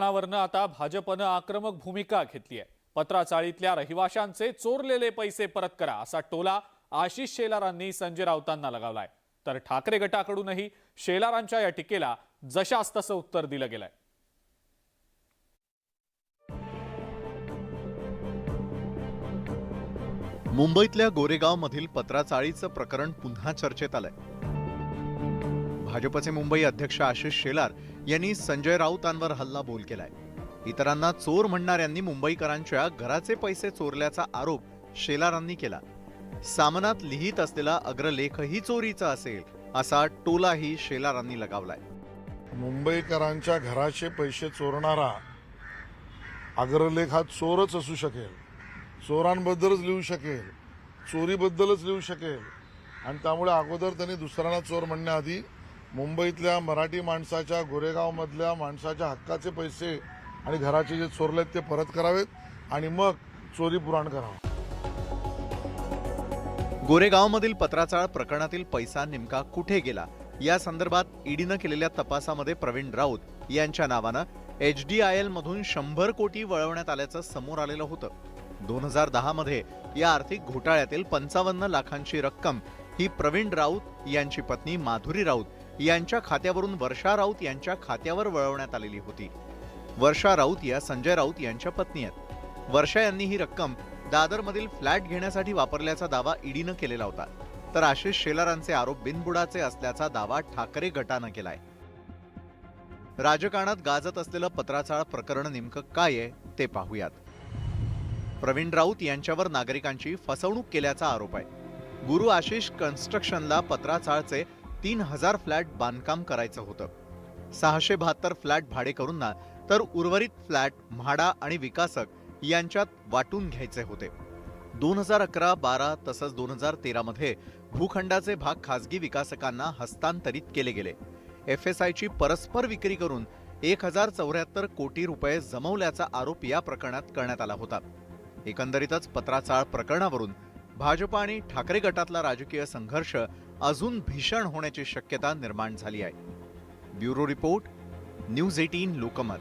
प्रकरणावरनं आता भाजपनं आक्रमक भूमिका घेतली आहे. पत्राचाळीतल्या रहिवाशांचे चोरलेले पैसे परत करा असा टोला आशिष शेलारांनी संजय राऊतांना लगावलाय. तर ठाकरे गटाकडूनही शेलारांच्या या टीकेला जशास तसं उत्तर दिलं गेलंय. मुंबईतल्या गोरेगावमधील पत्राचाळीचं प्रकरण पुन्हा चर्चेत आलंय. भाजपचे मुंबई अध्यक्ष आशिष शेलार यांनी संजय राऊतांवर हल्ला बोल केलाय. इतरांना चोर म्हणणाऱ्यांनी मुंबईकरांच्या घराचे पैसे चोरल्याचा आरोप शेलारांनी केला. सामनात लिहित असलेला अग्रलेखही चोरीचा असेल असा टोलाही शेलारांनी लगावलाय. मुंबईकरांच्या घराचे पैसे चोरणारा अग्रलेख हा चोरच असू शकेल. चोरांबद्दलच लिहू शकेल चोरीबद्दलच लिहू शकेल. आणि त्यामुळे अगोदर त्यांनी दुसऱ्यांना चोर म्हणण्याआधी मुंबईतल्या मराठी माणसाच्या गोरेगावमधल्या माणसाच्या हक्काचे पैसे आणि घराचे जे चोरलेत ते परत करावेत आणि मग चोरी पुराण करावं. गोरेगावमधील पत्राचाळ प्रकरणातील पैसा नेमका कुठे गेला? या संदर्भात ईडीनं केलेल्या तपासामध्ये प्रवीण राऊत यांच्या नावानं एच डी आय एलमधून शंभर कोटी वळवण्यात आल्याचं समोर आलेलं होतं. दोन हजार दहामध्ये या आर्थिक घोटाळ्यातील पंचावन्न लाखांची रक्कम ही प्रवीण राऊत यांची पत्नी माधुरी राऊत यांच्या खात्यावरून वर्षा राऊत यांच्या खात्यावर वळवण्यात आलेली होती. वर्षा राऊत या संजय राऊत यांच्या पत्नी आहेत. वर्षा यांनी ही रक्कम दादरमधील फ्लॅट घेण्यासाठी वापरल्याचा दावा ईडीनं केलेला होता. तर आशिष शेलारांचे आरोप बिनबुडाचे असल्याचा दावा ठाकरे गटानं केलाय. राजकारणात गाजत असलेलं पत्राचाळ प्रकरण नेमकं काय आहे ते पाहूयात. प्रवीण राऊत यांच्यावर नागरिकांची फसवणूक केल्याचा आरोप आहे. गुरु आशिष कन्स्ट्रक्शनला पत्राचाळचे तीन हजार फ्लॅट बांधकाम करायचं होतं. सहाशे बहात्तर फ्लॅट भाडेकरूंना तर उर्वरित फ्लॅट म्हाडा आणि विकासक यांच्यात वाटून घ्यायचे होते. दोन हजार अकरा बारा तसंच दोन हजार तेरा मध्ये भूखंडाचे भाग खासगी विकासकांना हस्तांतरित केले गेले. एफ एस आयची परस्पर विक्री करून एक हजार चौऱ्याहत्तर कोटी रुपये जमवल्याचा आरोप या प्रकरणात करण्यात आला होता. एकंदरीतच पत्राचाळ प्रकरणावरून भाजप आणि ठाकरे गटातला राजकीय संघर्ष अजून भीषण होण्याची शक्यता निर्माण झाली आहे. Bureau report news eighteen Lokmat.